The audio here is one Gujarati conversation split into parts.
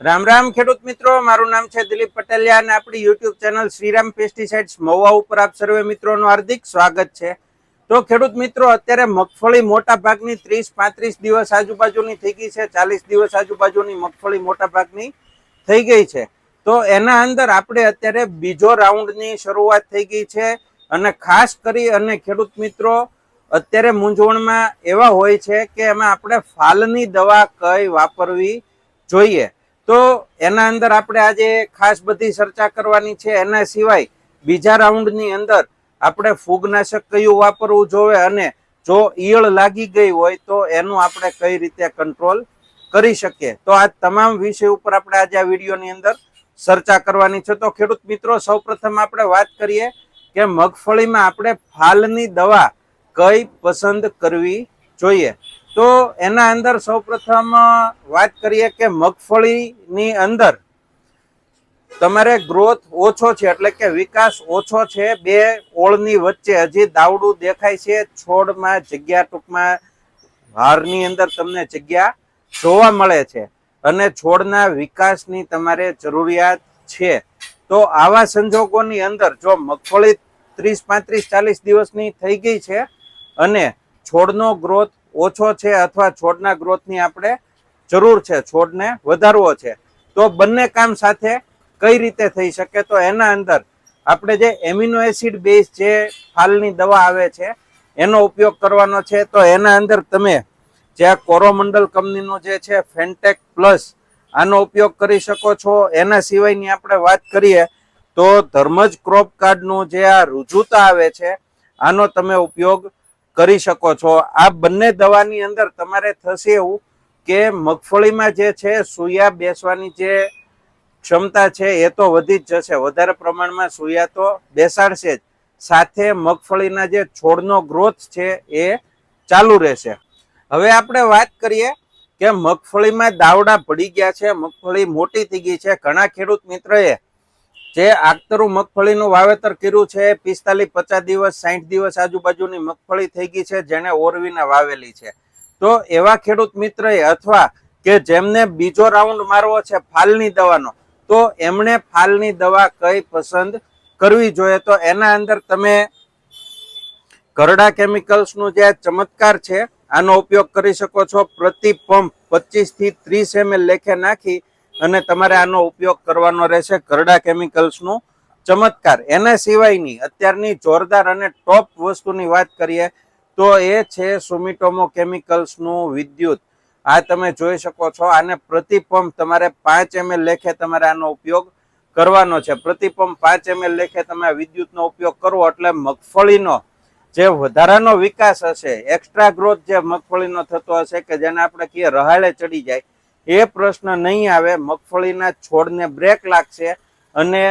રામ રામ ખેડૂત મિત્રો, મારું નામ છે દિલીપ પટેલિયા અને આપણી YouTube channel Shriram pesticides Mahuva ઉપર આપ સર્વે મિત્રોનું હાર્દિક સ્વાગત છે. તો ખેડૂત મિત્રો, અત્યારે મગફળી મોટા ભાગની ત્રીસ પાંત્રીસ દિવસ આજુબાજુની થઈ ગઈ છે, ચાલીસ દિવસ આજુબાજુની મગફળી મોટા ભાગની થઈ ગઈ છે. તો એના અંદર આપણે અત્યારે બીજો રાઉન્ડની શરૂઆત થઈ ગઈ છે અને ખાસ કરી અને ખેડૂત મિત્રો, અત્યારે મૂંઝવણમાં એવા હોય છે કે એમાં આપણે ફાલની દવા કઈ વાપરવી જોઈએ. તો એના અંદર આપણે આજે ખાસ બધી ચર્ચા કરવાની છે. એના સિવાય બીજા રાઉન્ડની અંદર આપણે ફૂગનાશક કયું વાપરવું જોઈએ અને જો ઈયળ લાગી ગઈ હોય તો એનું આપણે કઈ રીતે કંટ્રોલ કરી શકીએ. તો આ તમામ વિષય ઉપર આપણે આજે આ વિડીયોની અંદર ચર્ચા કરવાની છે. તો ખેડૂત મિત્રો, સૌપ્રથમ આપણે વાત કરીએ કે મગફળીમાં આપણે ફાલની દવા કઈ પસંદ કરવી જોઈએ? તો એના અંદર સૌપ્રથમ વાત કરીએ કે મગફળીની અંદર તમારે ગ્રોથ ઓછો છે, એટલે કે વિકાસ ઓછો છે. બે ઓળની વચ્ચે હજી દાવડું દેખાય છે. છોડમાં, જગ્યા ટૂંકમાં, હારની અંદર તમને જગ્યા જોવા મળે છે. અને છોડના વિકાસની તમારે જરૂરિયાત છે. તો આવા સંજોગોની અંદર જો મગફળી ત્રીસ પાંત્રીસ ચાલીસ દિવસની થઈ ગઈ છે અને છોડનો ગ્રોથ ઓછો છે અથવા છોડના ગ્રોથની આપણે જરૂર છે, છોડને વધારવો છે. તો બંને કામ સાથે કઈ રીતે થઈ શકે? તો એના અંદર આપણે જે એમિનો એસિડ બેઝ જે ફાલની દવા આવે છે, એનો ઉપયોગ કરવાનો છે. તો એના અંદર તમે જે આ કોરોમંડલ કંપનીનો જે છે, ફેન્ટેક પ્લસ, આનો ઉપયોગ કરી શકો છો. એના સિવાયની આપણે વાત કરીએ તો ધર્મજ ક્રોપ કાર્ડનું જે આ રુજુતા આવે છે, આનો તમે ઉપયોગ કરી શકો છો. આ બંને દવાની અંદર તમારે થશે એવું કે મગફળીમાં જે છે, સુયા બેસવાની જે ક્ષમતા છે એ તો વધી જ જશે. વધારે પ્રમાણમાં સુયા તો બેસાડશે જ. સાથે મગફળીના જે છોડનો ગ્રોથ છે એ ચાલુ રહેશે. હવે આપણે વાત કરીએ કે મગફળીમાં દાવડા પડી ગયા છે. મગફળી મોટી થઈ ગઈ છે. ઘણા ખેડૂત મિત્રએ જે આખતરું મગફળીનું વાવેતર કર્યું છે, પિસ્તાલીસ પચાસ દિવસ સાઠ દિવસ આજુબાજુની મગફળી થઈ ગઈ છે જેને ઓરવીને વાવેલી છે. તો એવા ખેડૂત મિત્રએ અથવા કે જેમને બીજો રાઉન્ડ મારવો છે ફાલની દવાનો, તો એમણે ફાલની દવા કઈ પસંદ કરવી જોઈએ? તો એના અંદર તમે કરડા કેમિકલ્સનું જે ચમત્કાર છે, આનો ઉપયોગ કરી શકો છો. પ્રતિ પંપ પચીસથી ત્રીસ એમએલ લેખે નાખી અને તમારે આનો ઉપયોગ કરવાનો રહેશે કરડા કેમિકલ્સનું ચમત્કાર, એના સિવાયની અત્યારની જોરદાર અને ટોપ વસ્તુની વાત કરીએ તો એ છે સુમિટોમો કેમિકલ્સનું વિદ્યુત. આ તમે જોઈ શકો છો, આને પ્રતિ પંપ તમારે પાંચ એમએલ લેખે તમારે આનો ઉપયોગ કરવાનો છે. પ્રતિ પંપ પાંચ એમએલ લેખે તમે વિદ્યુતનો ઉપયોગ કરવો એટલે મગફળીનો જે વધારાનો વિકાસ હશે એક્સ્ટ્રા ગ્રોથ જે મગફળીનો થતો હશે કે જેને આપણે કહીએ રહાળે ચડી જાય એ પ્રશ્ન નહીં આવે. મગફળીના છોડને બ્રેક લાગશે અને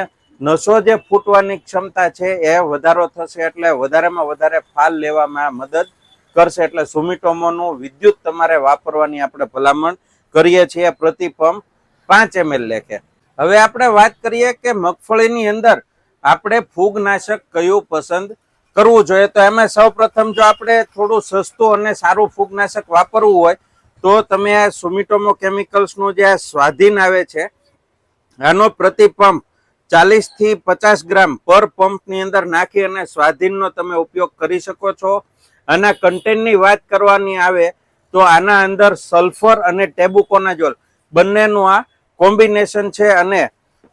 નસો જે ફૂટવાની ક્ષમતા છે એ વધારો થશે એટલે વધારેમાં વધારે ફાલ લેવામાં મદદ કરશે. એટલે સુમિટોમોનું વિદ્યુત તમારે વાપરવાની આપણે ભલામણ કરીએ છીએ પ્રતિ પાંચ એમએલ લેખે. હવે આપણે વાત કરીએ કે મગફળીની અંદર આપણે ફૂગનાશક કયું પસંદ કરવું જોઈએ? તો એમાં સૌ જો આપણે થોડું સસ્તું અને સારું ફૂગનાશક વાપરવું હોય તો તમે આ સુમિટોમો કેમિકલ્સનું જે આ સ્વાધીન આવે છે, આનો પ્રતિ પંપ ચાલીસથી પચાસ ગ્રામ પર પંપની અંદર નાખી અને સ્વાધીનનો તમે ઉપયોગ કરી શકો છો. આના કન્ટેન્ટની વાત કરવાની આવે તો આના અંદર સલ્ફર અને ટેબુકોનાજોલ બંનેનું આ કોમ્બિનેશન છે અને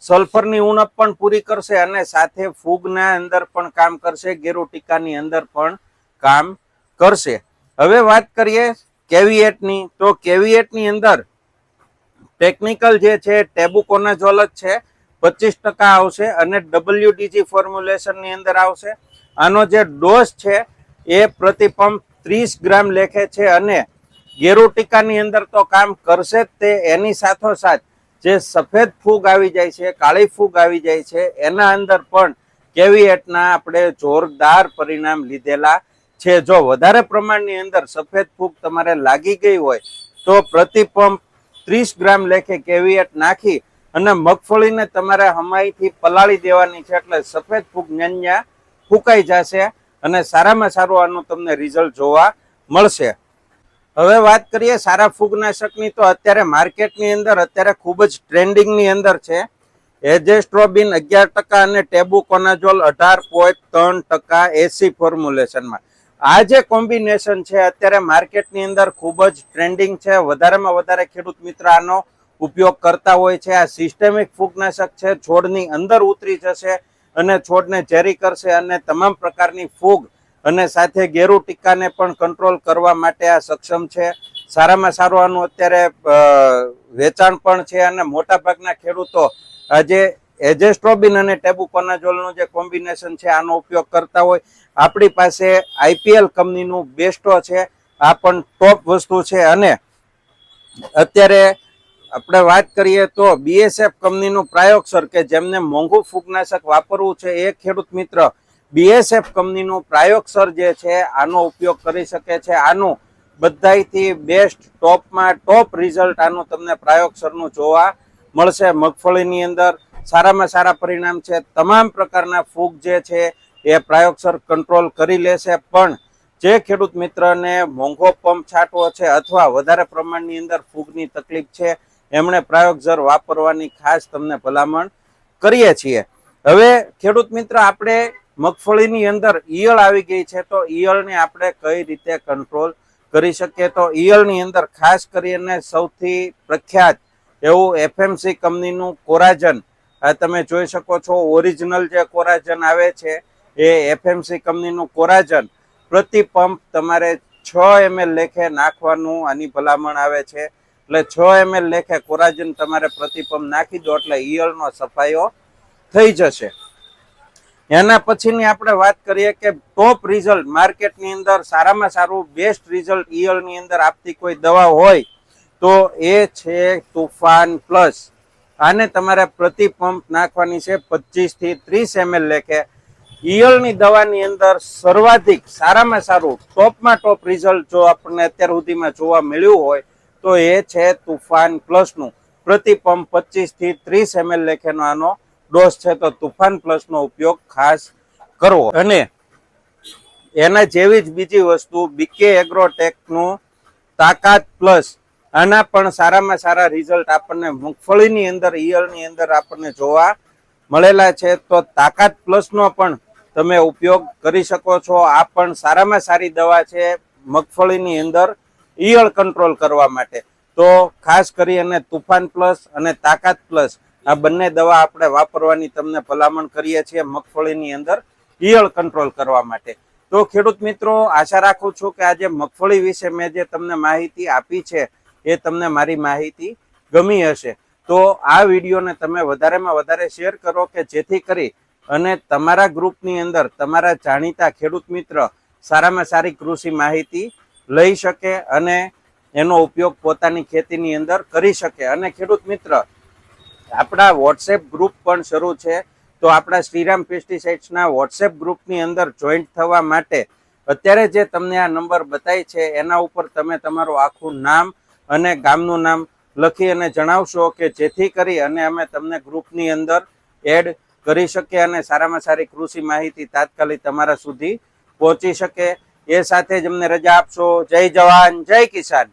સલ્ફરની ઉણપ પણ પૂરી કરશે અને સાથે ફૂગના અંદર પણ કામ કરશે, ગેરોટિકાની અંદર પણ કામ કરશે. હવે વાત કરીએ કેવિએટની, તો કેવિએટની અંદર ટેકનિકલ જે છે ટેબુકોનાઝોલ જ છે. પચીસ ટકા આવશે અને ડબલ્યુડીજી ફોર્મ્યુલેશનની અંદર આવશે. આનો જે ડોઝ છે, એ પ્રતિ પંપ ત્રીસ ગ્રામ લેખે છે અને ગેરોટિકાની અંદર તો કામ કરશે જ તે એની સાથોસાથ જે સફેદ ફૂગ આવી જાય છે, કાળી ફૂગ આવી જાય છે, એના અંદર પણ કેવીએટના આપણે જોરદાર પરિણામ લીધેલા છે. જો વધારે પ્રમાણની અંદર સફેદ ફૂગ તમારે લાગી ગઈ હોય, તો પ્રતિ પંપ ત્રીસ ગ્રામ લેખે કેવિયટ નાખી અને મગફળીને તમારે હમાઈથી પલાળી દેવાની છે એટલે સફેદ ફૂગ ન્યા ફૂંકાઈ જશે અને સારામાં સારું આનું તમને રિઝલ્ટ જોવા મળશે. હવે વાત કરીએ સારા ફૂગનાશકની, તો અત્યારે માર્કેટની અંદર, અત્યારે ખૂબ જ ટ્રેન્ડિંગની અંદર છે. એજેસ્ટ્રોબિન અગિયાર ટકા અને ટેબુકોનાઝોલ અઢાર પોઈન્ટ ત્રણ ટકા એસી ફોર્મ્યુલેશનમાં. આ જે કોમ્બિનેશન છે, અત્યારે માર્કેટની અંદર ખૂબ જ ટ્રેન્ડિંગ છે. વધારેમાં વધારે ખેડૂત મિત્ર આનો ઉપયોગ કરતા હોય છે. આ સિસ્ટેમિક ફૂગનાશક છે, છોડની અંદર ઉતરી જશે અને છોડને ઝેરી કરશે અને તમામ પ્રકારની ફૂગ અને સાથે ગેરુ ટીકાને પણ કંટ્રોલ કરવા માટે આ સક્ષમ છે. સારામાં સારું આનું અત્યારે વેચાણ પણ છે અને મોટાભાગના ખેડૂતો આજે એજેસ્ટ્રોબિન અને ટેબુકોનાઝોલનું જે કોમ્બિનેશન છે, આનો ઉપયોગ કરતા હોય. આપણી પાસે આઈપીએલ કંપનીનું બેસ્ટો છે. આ પણ ટોપ વસ્તુ છે. અને અત્યારે આપણે વાત કરીએ તો બીએસએફ કંપનીનું પ્રાયોગસર કે જેમને મોંઘું ફૂગનાશક વાપરવું છે, એ ખેડૂત મિત્ર બીએસએફ કંપનીનું પ્રાયોગસર જે છે, આનો ઉપયોગ કરી શકે છે. આનું બધાયથી બેસ્ટ, ટોપમાં ટોપ રિઝલ્ટ આનું તમને પ્રાયોગસરનું જોવા મળશે. મગફળીની અંદર સારામાં સારા પરિણામ છે. તમામ પ્રકારના ફૂગ જે છે એ પ્રાયોગસર કંટ્રોલ કરી લેશે. પણ જે ખેડૂત મિત્રને મોંઘો પંપ છાંટવો છે અથવા વધારે પ્રમાણની અંદર ફૂગની તકલીફ છે, એમણે પ્રાયોગઝર વાપરવાની ખાસ તમને ભલામણ કરીએ છીએ. હવે ખેડૂત મિત્ર, આપણે મગફળીની અંદર ઈયળ આવી ગઈ છે, તો ઈયળને આપણે કઈ રીતે કંટ્રોલ કરી શકીએ? તો ઈયળની અંદર ખાસ કરીને સૌથી પ્રખ્યાત એવું એફએમસી કંપનીનું કોરાજન તમે જોઈ શકો છો ઓરિજિનલ જે કોરાજન આવે છે, એ એફએમસી કંપનીનું કોરાજન પ્રતિ પંપ તમારે છ એમએલ લેખે નાખવાનું, આની ભલામણ આવે છે. એટલે છ એમએલ લેખે કોરાજન તમારે પ્રતિ પંપ નાખી દો, એટલે ઈયળનો સફાયો થઈ જશે. એના પછીની આપણે વાત કરીએ કે ટોપ રિઝલ્ટ માર્કેટની અંદર સારામાં સારું બેસ્ટ રિઝલ્ટ ઈયળની અંદર આપતી કોઈ દવા હોય, તો એ છે તુફાન પ્લસ આને તમારે પ્રતિ પંપ નાખવાની છે પચીસથી ત્રીસ એમએલ લેખે. ઈયળની દવાની અંદર સર્વાધિક સારામાં સારું, ટોપમાં ટોપ રિઝલ્ટ જો આપણને અત્યાર સુધીમાં જોવા મળ્યું હોય, તો એ છે તુફાન પ્લસનું. પ્રતિ પંપ પચીસથી ત્રીસ એમએલ લેખેનો આનો ડોઝ છે, તો તુફાન પ્લસનો ઉપયોગ ખાસ કરવો. અને એના જેવી જ બીજી વસ્તુ બીકે એગ્રોટેકનું તાકાત પ્લસ આના પણ સારામાં સારા રિઝલ્ટ આપણને મગફળીની અંદર, ઈયળની અંદર આપણને જોવા મળેલા છે. તો તાકાત પ્લસનો પણ તમે ઉપયોગ કરી શકો છો. આ પણ સારામાં સારી દવા છે મગફળીની અંદર ઈયળ કંટ્રોલ કરવા માટે. તો ખાસ કરી અને તુફાન પ્લસ અને તાકાત પ્લસ આ બંને દવા આપણે વાપરવાની તમને ભલામણ કરીએ છીએ મગફળીની અંદર ઈયળ કંટ્રોલ કરવા માટે. તો ખેડૂત મિત્રો, આશા રાખું છું કે આજે મગફળી વિશે મેં જે તમને માહિતી આપી છે એ તમને મારી માહિતી ગમી હશે. તો આ વિડીયોને તમે વધારેમાં વધારે શેર કરો કે જેથી કરી અને તમારા ગ્રુપની અંદર તમારા જાણીતા ખેડૂત મિત્ર સારામાં સારી કૃષિ માહિતી લઈ શકે અને એનો ઉપયોગ પોતાની ખેતીની અંદર કરી શકે. અને ખેડૂત મિત્ર, આપણા વોટ્સએપ ગ્રુપ પણ શરૂ છે. તો આપણા શ્રીરામ પેસ્ટિસાઇડ્સના વોટ્સએપ ગ્રુપની અંદર જોઈન્ટ થવા માટે અત્યારે જે તમને આ નંબર બતાય છે, એના ઉપર તમે તમારું આખું નામ અને ગામનું નામ લખી અને જણાવશો કે જેથી કરી અને અમે તમને ગ્રુપની અંદર એડ કરી શકીએ અને સારામાં સારી કૃષિ માહિતી તાત્કાલિક તમારા સુધી પહોંચી શકે. એ સાથે જ અમને રજા આપશો. જય જવાન, જય કિસાન.